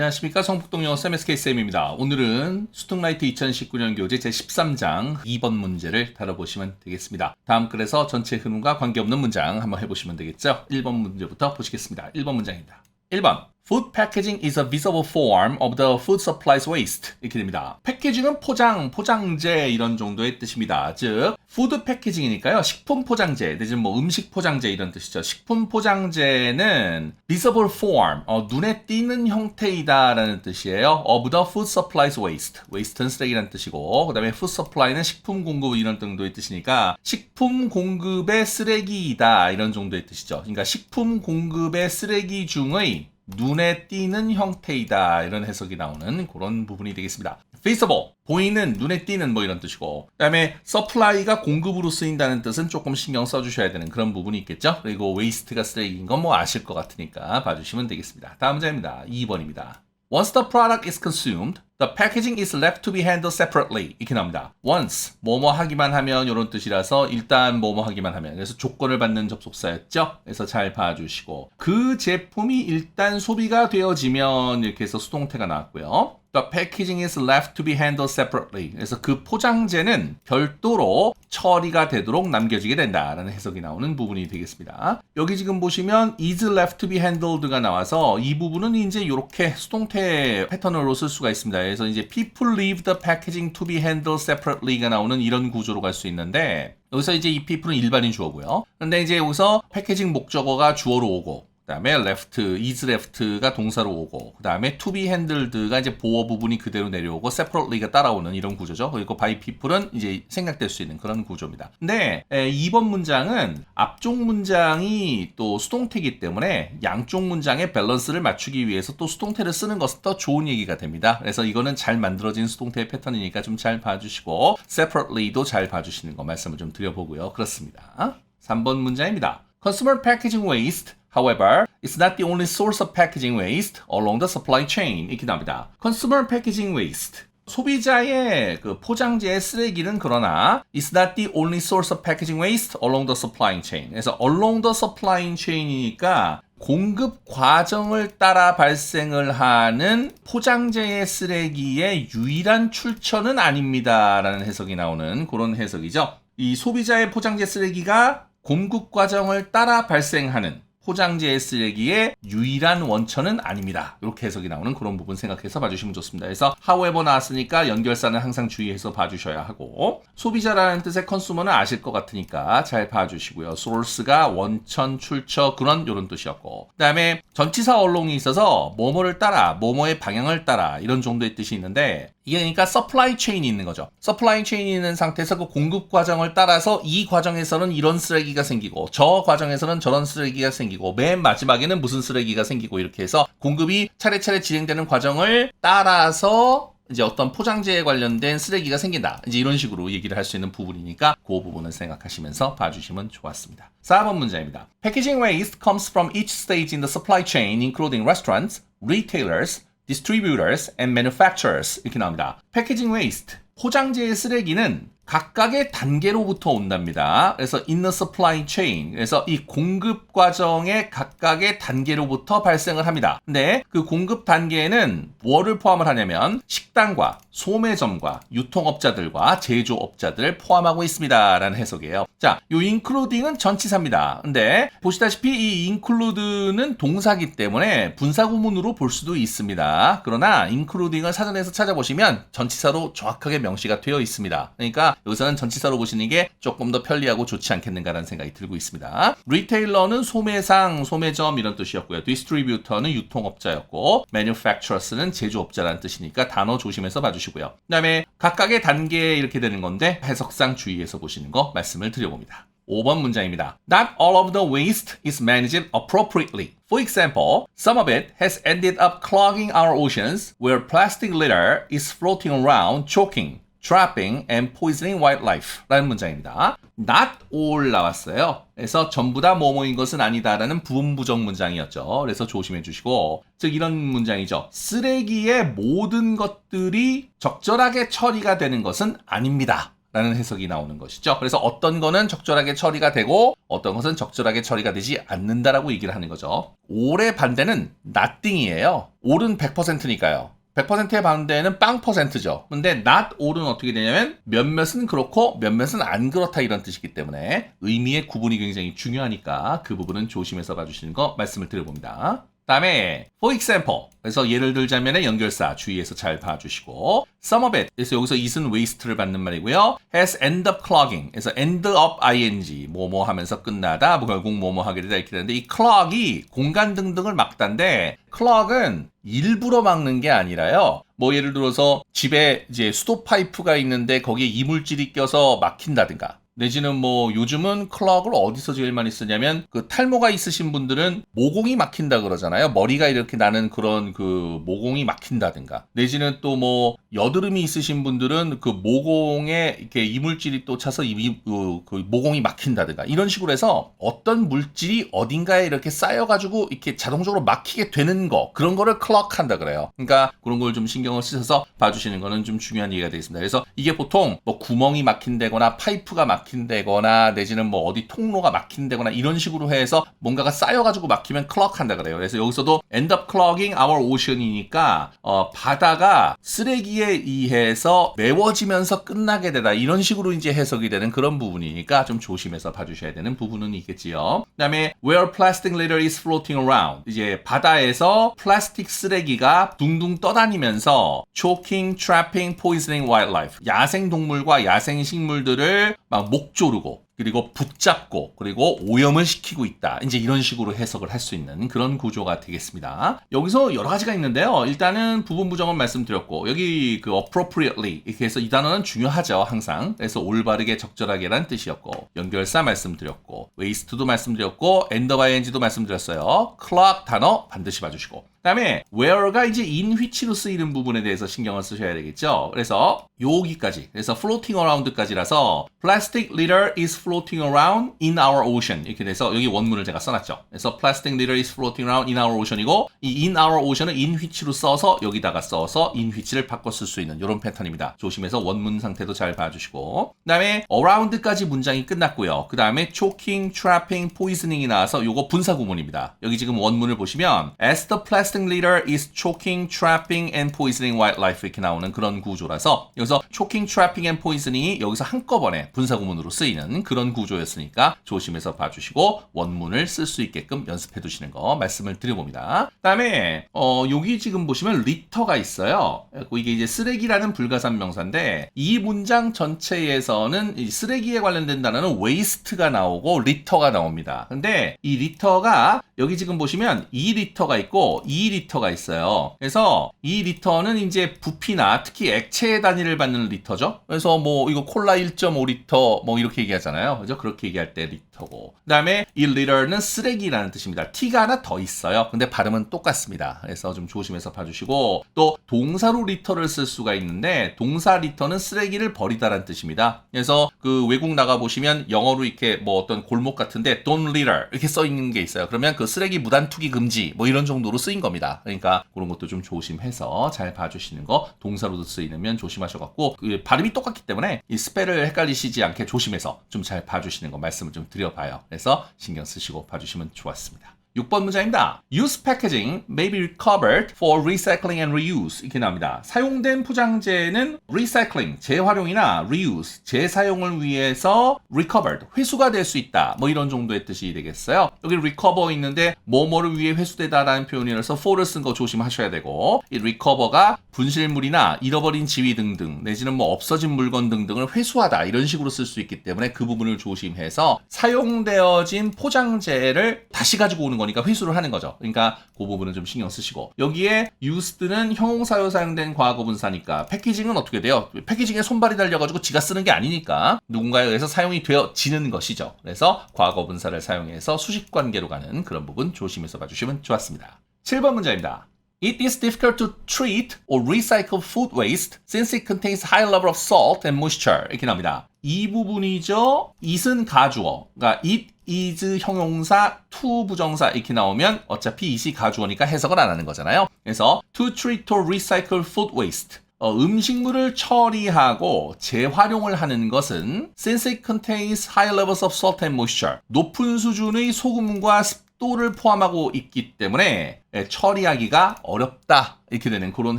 안녕하십니까 성북동 영어 쌤 SK쌤입니다. 오늘은 수특라이트 2019년 교재 제13장 2번 문제를 다뤄보시면 되겠습니다. 다음 글에서 전체 흐름과 관계없는 문장 한번 해보시면 되겠죠. 1번 문제부터 보시겠습니다. 1번 문장입니다. 1번 Food packaging is a visible form of the food supplies waste. 이렇게 됩니다. 패키징은 포장, 포장재 이런 정도의 뜻입니다. 즉, 푸드 패키징이니까요. 식품 포장재, 내지는 뭐 음식 포장재 이런 뜻이죠. 식품 포장재는 visible form, 어, 눈에 띄는 형태이다라는 뜻이에요. of the food supplies waste. waste는 쓰레기라는 뜻이고, 그 다음에 food supply는 식품 공급 이런 정도의 뜻이니까 식품 공급의 쓰레기이다 이런 정도의 뜻이죠. 그러니까 식품 공급의 쓰레기 중의 눈에 띄는 형태이다 이런 해석이 나오는 그런 부분이 되겠습니다. visible 보이는 눈에 띄는 뭐 이런 뜻이고 그다음에 supply가 공급으로 쓰인다는 뜻은 조금 신경 써주셔야 되는 그런 부분이 있겠죠. 그리고 waste가 쓰레기인 건 뭐 아실 것 같으니까 봐주시면 되겠습니다. 다음 문제입니다. 2번입니다. Once the product is consumed, the packaging is left to be handled separately. 이렇게 나옵니다. Once, 뭐뭐 하기만 하면 이런 뜻이라서 일단 뭐뭐 하기만 하면. 그래서 조건을 받는 접속사였죠. 그래서 잘 봐주시고. 그 제품이 일단 소비가 되어지면 이렇게 해서 수동태가 나왔고요. The packaging is left to be handled separately. 그래서 그 포장재는 별도로 처리가 되도록 남겨지게 된다라는 해석이 나오는 부분이 되겠습니다. 여기 지금 보시면 is left to be handled가 나와서 이 부분은 이제 이렇게 수동태 패턴으로 쓸 수가 있습니다. 그래서 이제 people leave the packaging to be handled separately가 나오는 이런 구조로 갈 수 있는데 여기서 이제 이 people은 일반인 주어고요. 근데 이제 여기서 패키징 목적어가 주어로 오고 그다음에 left, is left가 동사로 오고 그다음에 to be handled가 이제 보어 부분이 그대로 내려오고 separately가 따라오는 이런 구조죠. 그리고 by people은 이제 생략될 수 있는 그런 구조입니다. 근데 에, 2번 문장은 앞쪽 문장이 또 수동태이기 때문에 양쪽 문장의 밸런스를 맞추기 위해서 또 수동태를 쓰는 것은 더 좋은 얘기가 됩니다. 그래서 이거는 잘 만들어진 수동태 패턴이니까 좀 잘 봐주시고 separately도 잘 봐주시는 거 말씀을 좀 드려보고요. 그렇습니다. 3번 문장입니다. Consumer packaging waste However, it's not the only source of packaging waste along the supply chain. 이렇게 나옵니다. Consumer packaging waste. 소비자의 그 포장재의 쓰레기는 그러나 it's not the only source of packaging waste along the supply chain. 그래서 along the supply chain이니까 공급 과정을 따라 발생을 하는 포장재의 쓰레기의 유일한 출처는 아닙니다라는 해석이 나오는 그런 해석이죠. 이 소비자의 포장재 쓰레기가 공급 과정을 따라 발생하는 포장재 쓰레기의 유일한 원천은 아닙니다. 이렇게 해석이 나오는 그런 부분 생각해서 봐주시면 좋습니다. 그래서 however 나왔으니까 연결사는 항상 주의해서 봐주셔야 하고 소비자라는 뜻의 컨슈머는 아실 것 같으니까 잘 봐주시고요. source가 원천, 출처 그런 이런 뜻이었고 그 다음에 전치사 언론이 있어서 뭐뭐를 따라 뭐뭐의 방향을 따라 이런 정도의 뜻이 있는데 이게 그러니까 서플라이 체인이 있는 거죠. 서플라이 체인이 있는 상태에서 그 공급 과정을 따라서 이 과정에서는 이런 쓰레기가 생기고 저 과정에서는 저런 쓰레기가 생기고 맨 마지막에는 무슨 쓰레기가 생기고 이렇게 해서 공급이 차례차례 진행되는 과정을 따라서 이제 어떤 포장재에 관련된 쓰레기가 생긴다. 이제 이런 식으로 얘기를 할 수 있는 부분이니까 그 부분을 생각하시면서 봐주시면 좋았습니다. 4번 문제입니다. Packaging waste comes from each stage in the supply chain, including restaurants, retailers, distributors and manufacturers 이렇게 나옵니다. 패키징 웨이스트 포장재의 쓰레기는 각각의 단계로부터 온답니다. 그래서 in the supply chain. 그래서 이 공급 과정의 각각의 단계로부터 발생을 합니다. 근데 그 공급 단계에는 뭐를 포함을 하냐면 식당과 소매점과 유통업자들과 제조업자들을 포함하고 있습니다라는 해석이에요. 자, 요 including은 전치사입니다. 근데 보시다시피 이 include는 동사기 때문에 분사구문으로 볼 수도 있습니다. 그러나 including을 사전에서 찾아보시면 전치사로 정확하게 명시가 되어 있습니다. 그러니까 여기서는 전치사로 보시는 게 조금 더 편리하고 좋지 않겠는가라는 생각이 들고 있습니다. 리테일러는 소매상, 소매점 이런 뜻이었고요. 디스트리뷰터는 유통업자였고 manufacturers는 제조업자라는 뜻이니까 단어 조심해서 봐주시고요. 그 다음에 각각의 단계 이렇게 되는 건데 해석상 주의해서 보시는 거 말씀을 드려봅니다. 5번 문장입니다. Not all of the waste is managed appropriately. For example, some of it has ended up clogging our oceans where plastic litter is floating around choking. Trapping and poisoning wildlife 라는 문장입니다. not all 나왔어요. 그래서 전부 다 뭐뭐인 것은 아니다라는 부분부정 문장이었죠. 그래서 조심해 주시고 즉 이런 문장이죠. 쓰레기의 모든 것들이 적절하게 처리가 되는 것은 아닙니다. 라는 해석이 나오는 것이죠. 그래서 어떤 거는 적절하게 처리가 되고 어떤 것은 적절하게 처리가 되지 않는다라고 얘기를 하는 거죠. 올의 반대는 nothing이에요. 올은 100%니까요. 100%의 반대는 빵 퍼센트죠. 근데 not all은 어떻게 되냐면 몇몇은 그렇고 몇몇은 안 그렇다 이런 뜻이기 때문에 의미의 구분이 굉장히 중요하니까 그 부분은 조심해서 봐주시는 거 말씀을 드려봅니다. 다음에 for example 그래서 예를 들자면의 연결사 주의해서 잘 봐주시고 some of it. 그래서 여기서 it은 waste를 받는 말이고요. has end up clogging. 그래서 end up ing 뭐뭐 하면서 끝나다 뭐 결국 뭐뭐 하게 되다 이렇게 되는데 이 clog이 공간 등등을 막다인데 clog은 일부러 막는 게 아니라요. 뭐 예를 들어서 집에 이제 수도 파이프가 있는데 거기에 이물질이 껴서 막힌다든가 내지는 뭐 요즘은 클럭을 어디서 제일 많이 쓰냐면 그 탈모가 있으신 분들은 모공이 막힌다 그러잖아요. 머리가 이렇게 나는 그런 그 모공이 막힌다든가 내지는 또 뭐 여드름이 있으신 분들은 그 모공에 이렇게 이물질이 또 차서 이, 그, 그 모공이 막힌다든가 이런 식으로 해서 어떤 물질이 어딘가에 이렇게 쌓여가지고 이렇게 자동적으로 막히게 되는 거 그런 거를 클럭한다 그래요. 그러니까 그런 걸 좀 신경을 쓰셔서 봐주시는 거는 좀 중요한 얘기가 되겠습니다. 그래서 이게 보통 뭐 구멍이 막힌다거나 파이프가 막 힌다거나 내지는 뭐 어디 통로가 막힌다거나 이런 식으로 해서 뭔가가 쌓여가지고 막히면 클럭한다 그래요. 그래서 여기서도 end up clogging our ocean이니까 어, 바다가 쓰레기에 의해서 메워지면서 끝나게 되다 이런 식으로 이제 해석이 되는 그런 부분이니까 좀 조심해서 봐주셔야 되는 부분은 있겠지요. 그다음에 where plastic litter is floating around 이제 바다에서 플라스틱 쓰레기가 둥둥 떠다니면서 choking, trapping, poisoning wildlife 야생 동물과 야생 식물들을 막목 조르고 그리고 붙잡고 그리고 오염을 시키고 있다. 이제 이런 식으로 해석을 할 수 있는 그런 구조가 되겠습니다. 여기서 여러 가지가 있는데요. 일단은 부분 부정은 말씀드렸고 여기 그 appropriately 이렇게 해서 이 단어는 중요하죠. 항상. 그래서 올바르게 적절하게란 뜻이었고 연결사 말씀드렸고 waste도 말씀드렸고 end of ing도 말씀드렸어요. clock 단어 반드시 봐주시고 그다음에 where가 이제 in which로 쓰이는 부분에 대해서 신경을 쓰셔야 되겠죠. 그래서 여기까지 그래서 floating around까지라서 plastic litter is floating around in our ocean 이렇게 돼서 여기 원문을 제가 써놨죠. 그래서 plastic litter is floating around in our ocean이고 이 in our ocean을 in which로 써서 여기다가 써서 in which를 바꿔 쓸 수 있는 이런 패턴입니다. 조심해서 원문 상태도 잘 봐주시고 그다음에 around까지 문장이 끝났고요. 그 다음에 choking, trapping, poisoning이 나와서 요거 분사 구문입니다. 여기 지금 원문을 보시면 as the plastic litter is choking, trapping, and poisoning wildlife 이렇게 나오는 그런 구조라서 여기서 choking, trapping, and poisoning이 여기서 한꺼번에 분사 구문으로 쓰이는 그런 구조였으니까 조심해서 봐주시고 원문을 쓸 수 있게끔 연습해 두시는 거 말씀을 드려봅니다. 그 다음에 어, 여기 지금 보시면 리터가 있어요. 이게 이제 쓰레기라는 불가산 명사인데 이 문장 전체에서는 이 쓰레기에 관련된 단어는 waste가 나오고 리터가 나옵니다. 근데 이 리터가 여기 지금 보시면 2리터가 있고 2리터가 있어요. 그래서 이 리터는 이제 부피나 특히 액체 단위를 받는 리터죠. 그래서 뭐 이거 콜라 1.5리터 뭐 이렇게 얘기하잖아요. 그죠? 그렇게 얘기할 때 리터고. 그 다음에 이 리터는 쓰레기라는 뜻입니다. T가 하나 더 있어요. 근데 발음은 똑같습니다. 그래서 좀 조심해서 봐주시고 또 동사로 리터를 쓸 수가 있는데 동사 리터는 쓰레기를 버리다라는 뜻입니다. 그래서 그 외국 나가 보시면 영어로 이렇게 뭐 어떤 골목 같은데 don't litter 이렇게 써 있는 게 있어요. 그러면 그 쓰레기 무단 투기 금지 뭐 이런 정도로 쓰인 겁니다. 그러니까 그런 것도 좀 조심해서 잘 봐주시는 거 동사로도 쓰이면 조심하셔갖고 그 발음이 똑같기 때문에 이 스펠을 헷갈리시지 않게 조심해서 좀 잘 봐주시는 거 말씀을 좀 드려 봐요. 그래서 신경 쓰시고 봐주시면 좋았습니다. 6번 문장입니다. Use packaging may be recovered for recycling and reuse. 이렇게 나옵니다. 사용된 포장재는 recycling, 재활용이나 reuse, 재사용을 위해서 recovered, 회수가 될 수 있다. 뭐 이런 정도의 뜻이 되겠어요. 여기 recover 있는데 뭐뭐를 위해 회수되다라는 표현이라서 for를 쓴 거 조심하셔야 되고 이 recover가 분실물이나 잃어버린 지위 등등 내지는 뭐 없어진 물건 등등을 회수하다 이런 식으로 쓸 수 있기 때문에 그 부분을 조심해서 사용되어진 포장재를 다시 가지고 오는 거니까 회수를 하는 거죠. 그러니까 그 부분은 좀 신경 쓰시고 여기에 used는 형용사로 사용된 과거 분사니까 패키징은 어떻게 돼요? 패키징에 손발이 달려가지고 지가 쓰는 게 아니니까 누군가에 의해서 사용이 되어지는 것이죠. 그래서 과거 분사를 사용해서 수식 관계로 가는 그런 부분 조심해서 봐주시면 좋았습니다. 7번 문제입니다. It is difficult to treat or recycle food waste since it contains high level of salt and moisture. 이렇게 나옵니다. 이 부분이죠. it은 가주어. 그러니까 it is 형용사 to 부정사 이렇게 나오면 어차피 it이 가주어니까 해석을 안 하는 거잖아요. 그래서 to treat or recycle food waste. 어, 음식물을 처리하고 재활용을 하는 것은 since it contains high levels of salt and moisture 높은 수준의 소금과 습도를 포함하고 있기 때문에 예, 처리하기가 어렵다 이렇게 되는 그런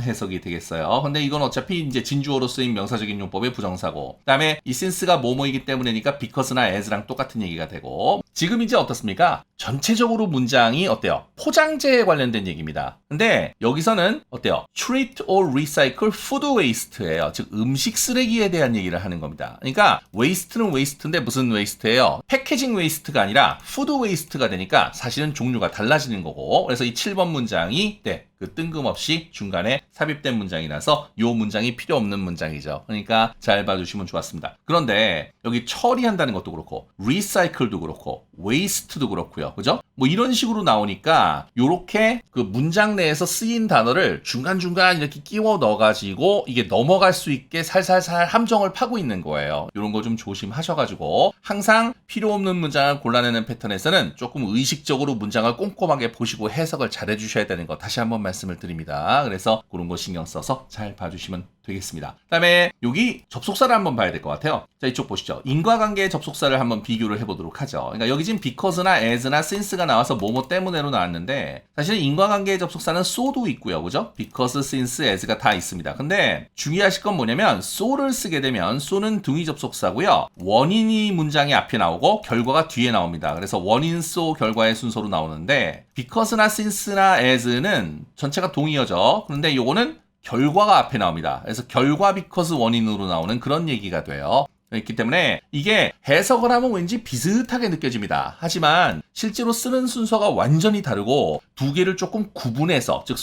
해석이 되겠어요. 근데 이건 어차피 이제 진주어로 쓰인 명사적인 용법의 부정사고 그다음에 이 since가 뭐뭐이기 때문이니까 because나 as랑 똑같은 얘기가 되고 지금 이제 어떻습니까? 전체적으로 문장이 어때요? 포장재에 관련된 얘기입니다. 근데 여기서는 어때요? treat or recycle food waste예요. 즉 음식 쓰레기에 대한 얘기를 하는 겁니다. 그러니까 waste는 waste인데 무슨 waste예요? 패키징 waste가 아니라 food waste가 되니까 사실은 종류가 달라지는 거고 그래서 이 7번 문장이 네, 그 뜬금없이 중간에 삽입된 문장이라서 이 문장이 필요 없는 문장이죠. 그러니까 잘 봐주시면 좋았습니다. 그런데 여기 처리한다는 것도 그렇고 recycle도 그렇고 waste도 그렇고요. 그죠? 뭐 이런 식으로 나오니까 요렇게 그 문장 내에서 쓰인 단어를 중간중간 이렇게 끼워 넣어가지고 이게 넘어갈 수 있게 살살살 함정을 파고 있는 거예요. 이런 거 좀 조심하셔가지고 항상 필요 없는 문장을 골라내는 패턴에서는 조금 의식적으로 문장을 꼼꼼하게 보시고 해석을 잘 해주셔야 되는 거 다시 한번 말씀 을 드립니다. 그래서 그런 거 신경 써서 잘 봐주시면 되겠습니다. 그 다음에 여기 접속사를 한번 봐야 될 것 같아요. 자, 이쪽 보시죠. 인과관계의 접속사를 한번 비교를 해보도록 하죠. 그러니까 여기 지금 because나 as나 since가 나와서 뭐뭐 때문에로 나왔는데 사실은 인과관계의 접속사는 so도 있고요. 그죠? because, since, as가 다 있습니다. 근데 주의하실 건 뭐냐면 so를 쓰게 되면 so는 등위 접속사고요. 원인이 문장의 앞에 나오고 결과가 뒤에 나옵니다. 그래서 원인, so, 결과의 순서로 나오는데 because나 since나 as는 전체가 동의어죠. 그런데 요거는 결과가 앞에 나옵니다. 그래서 결과 비커스 원인으로 나오는 그런 얘기가 돼요. 있기 때문에 이게 해석을 하면 왠지 비슷하게 느껴집니다. 하지만 실제로 쓰는 순서가 완전히 다르고 두 개를 조금 구분해서 즉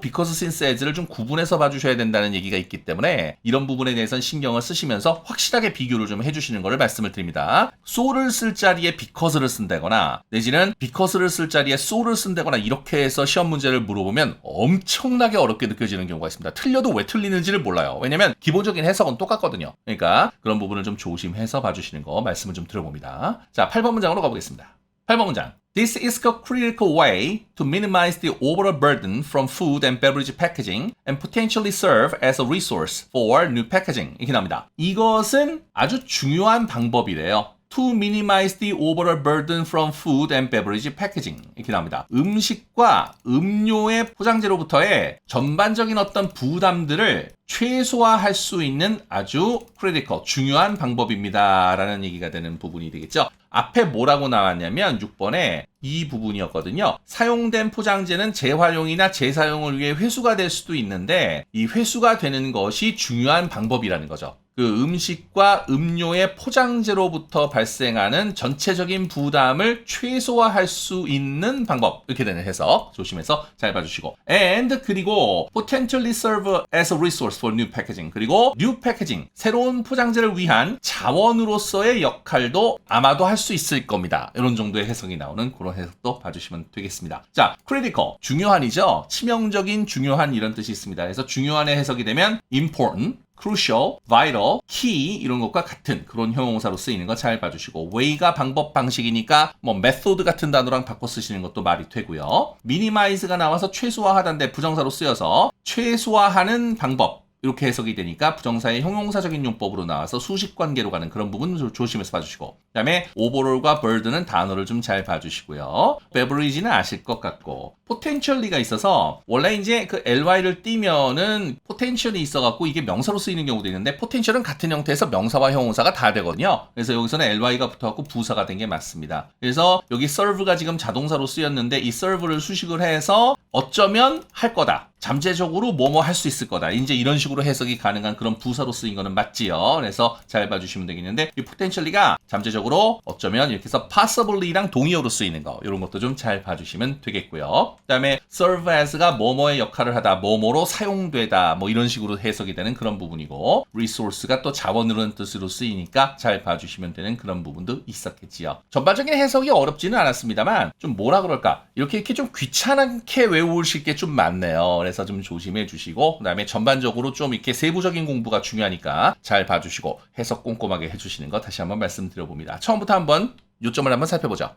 because since as를 좀 구분해서 봐주셔야 된다는 얘기가 있기 때문에 이런 부분에 대해서는 신경을 쓰시면서 확실하게 비교를 좀 해주시는 것을 말씀을 드립니다. so를 쓸 자리에 because를 쓴다거나 내지는 because를 쓸 자리에 so를 쓴다거나 이렇게 해서 시험 문제를 물어보면 엄청나게 어렵게 느껴지는 경우가 있습니다. 틀려도 왜 틀리는지를 몰라요. 왜냐면 기본적인 해석은 똑같거든요. 그러니까 그런 부분을 좀 조심해서 봐주시는 거 말씀을 좀 드려봅니다. 자, 8번 문장으로 가보겠습니다. 8번 문장. This is a critical way to minimize the overall burden from food and beverage packaging and potentially serve as a resource for new packaging. 이렇게 나옵니다. 이것은 아주 중요한 방법이래요. To minimize the overall burden from food and beverage packaging 이렇게 나옵니다. 음식과 음료의 포장재로부터의 전반적인 어떤 부담들을 최소화할 수 있는 아주 critical 중요한 방법입니다라는 얘기가 되는 부분이 되겠죠. 앞에 뭐라고 나왔냐면 6번에 이 부분이었거든요. 사용된 포장재는 재활용이나 재사용을 위해 회수가 될 수도 있는데 이 회수가 되는 것이 중요한 방법이라는 거죠. 그 음식과 음료의 포장재로부터 발생하는 전체적인 부담을 최소화할 수 있는 방법. 이렇게 되는 해석 조심해서 잘 봐주시고. And 그리고 potentially serve as a resource for new packaging. 그리고 new packaging 새로운 포장재를 위한 자원으로서의 역할도 아마도 할 수 있을 겁니다. 이런 정도의 해석이 나오는 그런 해석도 봐주시면 되겠습니다. 자 critical. 중요한이죠? 치명적인 중요한 이런 뜻이 있습니다. 그래서 중요한의 해석이 되면 important crucial, vital, key 이런 것과 같은 그런 형용사로 쓰이는 거 잘 봐주시고 way가 방법 방식이니까 뭐 method 같은 단어랑 바꿔 쓰시는 것도 말이 되고요. minimize가 나와서 최소화하다인데 부정사로 쓰여서 최소화하는 방법 이렇게 해석이 되니까 부정사의 형용사적인 용법으로 나와서 수식 관계로 가는 그런 부분 좀 조심해서 봐주시고 그다음에 overall과 bird는 단어를 좀 잘 봐주시고요. beverage는 아실 것 같고 potentially가 있어서 원래 이제 그 ly를 띄면은 potential이 있어갖고 이게 명사로 쓰이는 경우도 있는데 potential은 같은 형태에서 명사와 형용사가 다 되거든요. 그래서 여기서는 ly가 붙어갖고 부사가 된 게 맞습니다. 그래서 여기 serve가 지금 자동사로 쓰였는데 이 serve를 수식을 해서 어쩌면 할 거다. 잠재적으로 뭐뭐 할 수 있을 거다. 이제 이런 식으로 해석이 가능한 그런 부사로 쓰인 거는 맞지요. 그래서 잘 봐주시면 되겠는데 이 potentially가 잠재적으로 어쩌면 이렇게 해서 possibly랑 동의어로 쓰이는 거 이런 것도 좀 잘 봐주시면 되겠고요. 그다음에 serve as가 뭐뭐의 역할을 하다, 뭐뭐로 사용되다, 뭐 이런 식으로 해석이 되는 그런 부분이고 resource가 또 자원이라는 뜻으로 쓰이니까 잘 봐주시면 되는 그런 부분도 있었겠지요. 전반적인 해석이 어렵지는 않았습니다만 좀 뭐라 그럴까 이렇게 이렇게 좀 귀찮게 외우실 게 좀 많네요. 그래서 좀 조심해 주시고 그다음에 전반적으로 좀 이렇게 세부적인 공부가 중요하니까 잘 봐주시고 해석 꼼꼼하게 해주시는 거 다시 한번 말씀드려 봅니다. 처음부터 한번 요점을 한번 살펴보죠.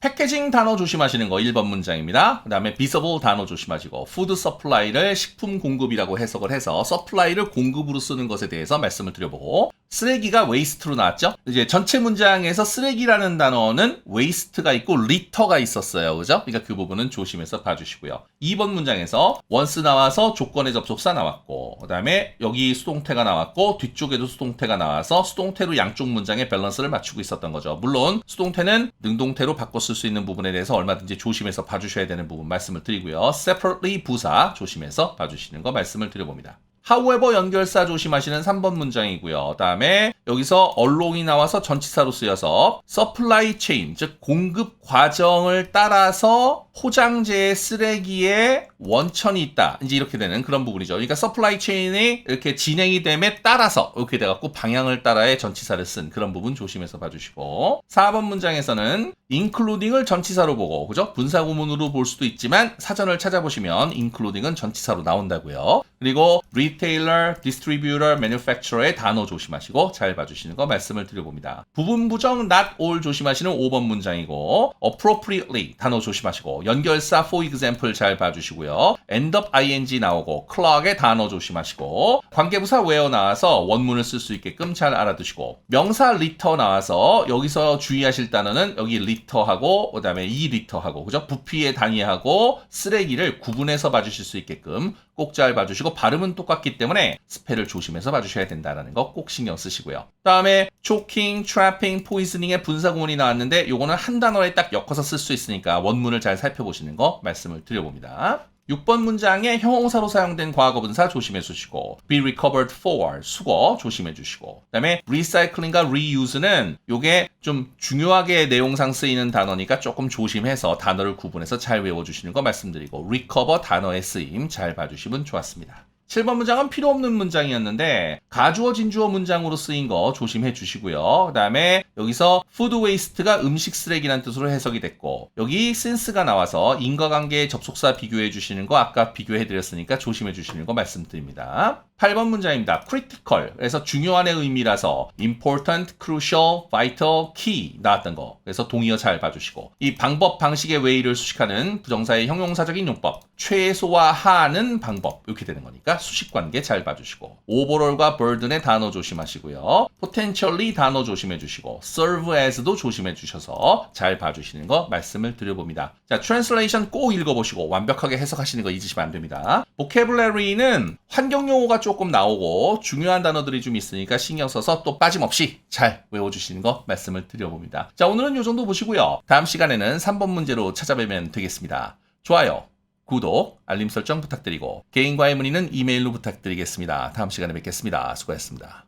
패키징 단어 조심하시는 거 1번 문장입니다. 그 다음에 비서블 단어 조심하시고 푸드 서플라이를 식품 공급이라고 해석을 해서 서플라이를 공급으로 쓰는 것에 대해서 말씀을 드려보고 쓰레기가 웨이스트로 나왔죠? 이제 전체 문장에서 쓰레기라는 단어는 웨이스트가 있고 리터가 있었어요. 그죠? 그러니까 그 부분은 조심해서 봐주시고요. 2번 문장에서 원스 나와서 조건의 접속사 나왔고 그 다음에 여기 수동태가 나왔고 뒤쪽에도 수동태가 나와서 수동태로 양쪽 문장의 밸런스를 맞추고 있었던 거죠. 물론 수동태는 능동태로 바꿔 쓸 수 있는 부분에 대해서 얼마든지 조심해서 봐주셔야 되는 부분 말씀을 드리고요. separately 부사 조심해서 봐주시는 거 말씀을 드려봅니다. However 연결사 조심하시는 3번 문장이고요. 다음에 여기서 언론이 나와서 전치사로 쓰여서 supply chain 즉 공급 과정을 따라서 포장재의 쓰레기에 원천이 있다. 이제 이렇게 되는 그런 부분이죠. 그러니까 supply chain이 이렇게 진행이 됨에 따라서 이렇게 돼갖고 방향을 따라의 전치사를 쓴 그런 부분 조심해서 봐주시고 4번 문장에서는 including을 전치사로 보고 그죠? 분사구문으로 볼 수도 있지만 사전을 찾아보시면 including은 전치사로 나온다고요. 그리고 retailer, distributor, manufacturer의 단어 조심하시고 잘 봐주시는 거 말씀을 드려봅니다. 부분 부정 not all 조심하시는 5번 문장이고 appropriately 단어 조심하시고 연결사 for example 잘 봐주시고요. end up ing 나오고 clock의 단어 조심하시고 관계부사 where 나와서 원문을 쓸 수 있게끔 잘 알아두시고 명사 리터 나와서 여기서 주의하실 단어는 여기 리터하고 그다음에 이 리터하고 그죠? 부피의 단위하고 쓰레기를 구분해서 봐주실 수 있게끔 꼭 잘 봐주시고 발음은 똑같기 때문에 스펠을 조심해서 봐주셔야 된다는 거 꼭 신경 쓰시고요. 다음에 choking, trapping, poisoning의 분사구문이 나왔는데 요거는 한 단어에 딱 엮어서 쓸 수 있으니까 원문을 잘 살펴보시는 거 말씀을 드려봅니다. 6번 문장에 형용사로 사용된 과거분사 조심해 주시고 be recovered for 수거 조심해 주시고 그다음에 recycling과 reuse는 요게 좀 중요하게 내용상 쓰이는 단어니까 조금 조심해서 단어를 구분해서 잘 외워 주시는 거 말씀드리고 recover 단어의 쓰임 잘 봐주시면 좋았습니다. 7번 문장은 필요 없는 문장이었는데 가주어 진주어 문장으로 쓰인 거 조심해 주시고요. 그다음에 여기서 food waste가 음식 쓰레기라는 뜻으로 해석이 됐고 여기 since가 나와서 인과관계 접속사 비교해 주시는 거 아까 비교해 드렸으니까 조심해 주시는 거 말씀드립니다. 8번 문장입니다. critical. 그래서 중요한의 의미라서 important, crucial, vital, key 나왔던 거. 그래서 동의어 잘 봐주시고 이 방법, 방식의 way를 수식하는 부정사의 형용사적인 용법. 최소화하는 방법 이렇게 되는 거니까 수식 관계 잘 봐주시고 overall과 burden의 단어 조심하시고요. potentially 단어 조심해 주시고 serve as도 조심해 주셔서 잘 봐주시는 거 말씀을 드려봅니다. 자, translation 꼭 읽어보시고 완벽하게 해석하시는 거 잊으시면 안 됩니다. Vocabulary는 환경 용어가 조금 나오고 중요한 단어들이 좀 있으니까 신경 써서 또 빠짐없이 잘 외워주시는 거 말씀을 드려봅니다. 자, 오늘은 이 정도 보시고요. 다음 시간에는 3번 문제로 찾아뵈면 되겠습니다. 좋아요. 구독, 알림 설정 부탁드리고 개인과의 문의는 이메일로 부탁드리겠습니다. 다음 시간에 뵙겠습니다. 수고하셨습니다.